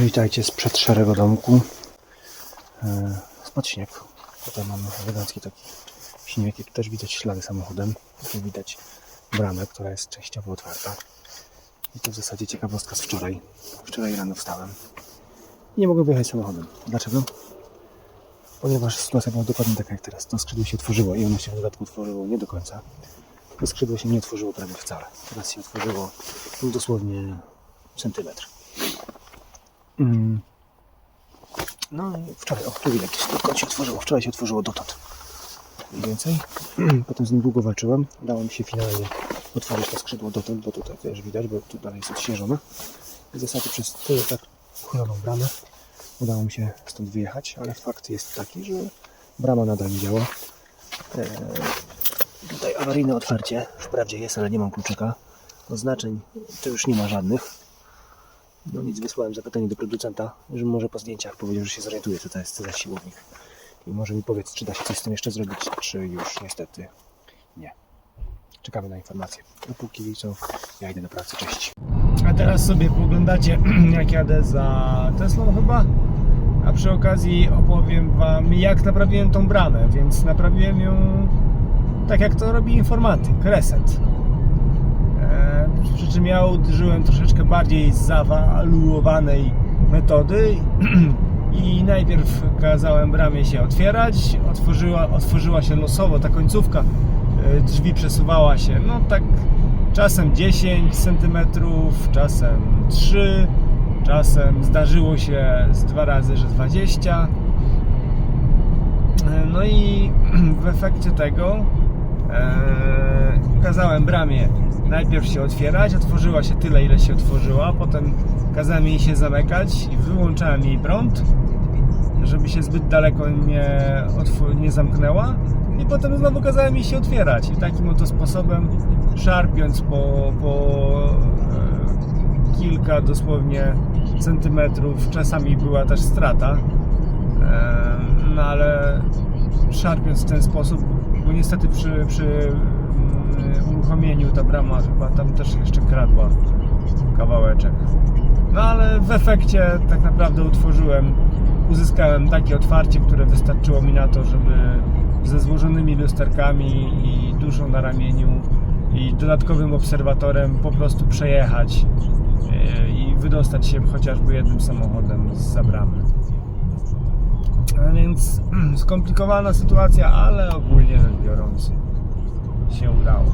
Witajcie sprzed szarego domku. E, Spadł śnieg. Tutaj mamy elegancki taki śnieg i tu też widać ślady samochodem. Tu widać bramę, która jest częściowo otwarta. I to w zasadzie ciekawostka z wczoraj. Wczoraj rano wstałem. I nie mogłem wyjechać samochodem. Dlaczego? Ponieważ sytuacja była dokładnie taka jak teraz. To skrzydło się otworzyło i ono się w dodatku otworzyło nie do końca. To skrzydło się nie otworzyło prawie wcale. Teraz się otworzyło dosłownie centymetr. Mm. No i wczoraj, o tu widać, tylko się otworzyło, wczoraj się otworzyło dotąd. Mniej więcej. Potem z nim długo walczyłem. Udało mi się finalnie otworzyć to skrzydło dotąd, bo tutaj też widać, bo tu dalej jest odśnieżone. W zasadzie przez tyle tak uchyloną bramę udało mi się stąd wyjechać, ale fakt jest taki, że brama nadal nie działa. Eee, tutaj awaryjne otwarcie wprawdzie jest, ale nie mam kluczyka. Oznaczeń to już nie ma żadnych. No nic, wysłałem zapytanie do producenta, że może po zdjęciach powiedział, że się zorientuje, co to jest za siłownik. I może mi powiedz, czy da się coś z tym jeszcze zrobić, czy już niestety nie. Czekamy na informacje. Dopóki co, ja idę do pracy. Cześć. A teraz sobie poglądacie, jak jadę za Teslą chyba. A przy okazji opowiem Wam, jak naprawiłem tą bramę. Więc naprawiłem ją tak, jak to robi informatyk, reset. Przy czym ja użyłem troszeczkę bardziej zaawaluowanej metody i najpierw kazałem bramie się otwierać. Otworzyła, otworzyła się losowo ta końcówka e, drzwi przesuwała się, no tak czasem 10 cm, czasem 3, czasem zdarzyło się z dwa razy, że 20. E, No i w efekcie tego e, kazałem bramie. Najpierw się otwierać, otworzyła się tyle, ile się otworzyła, potem kazałem jej się zamykać i wyłączałem jej prąd, żeby się zbyt daleko nie, nie zamknęła. I potem znowu kazałem jej się otwierać. I takim oto sposobem szarpiąc po, po e, kilka dosłownie centymetrów, czasami była też strata, e, no ale szarpiąc w ten sposób, niestety przy, przy mm, uruchomieniu ta brama chyba tam też jeszcze kradła kawałeczek. No ale w efekcie tak naprawdę utworzyłem, uzyskałem takie otwarcie, które wystarczyło mi na to, żeby ze złożonymi lusterkami i duszą na ramieniu i dodatkowym obserwatorem po prostu przejechać e, i wydostać się chociażby jednym samochodem z zabramy. A więc skomplikowana sytuacja, ale ogólnie rzecz biorąc się udało.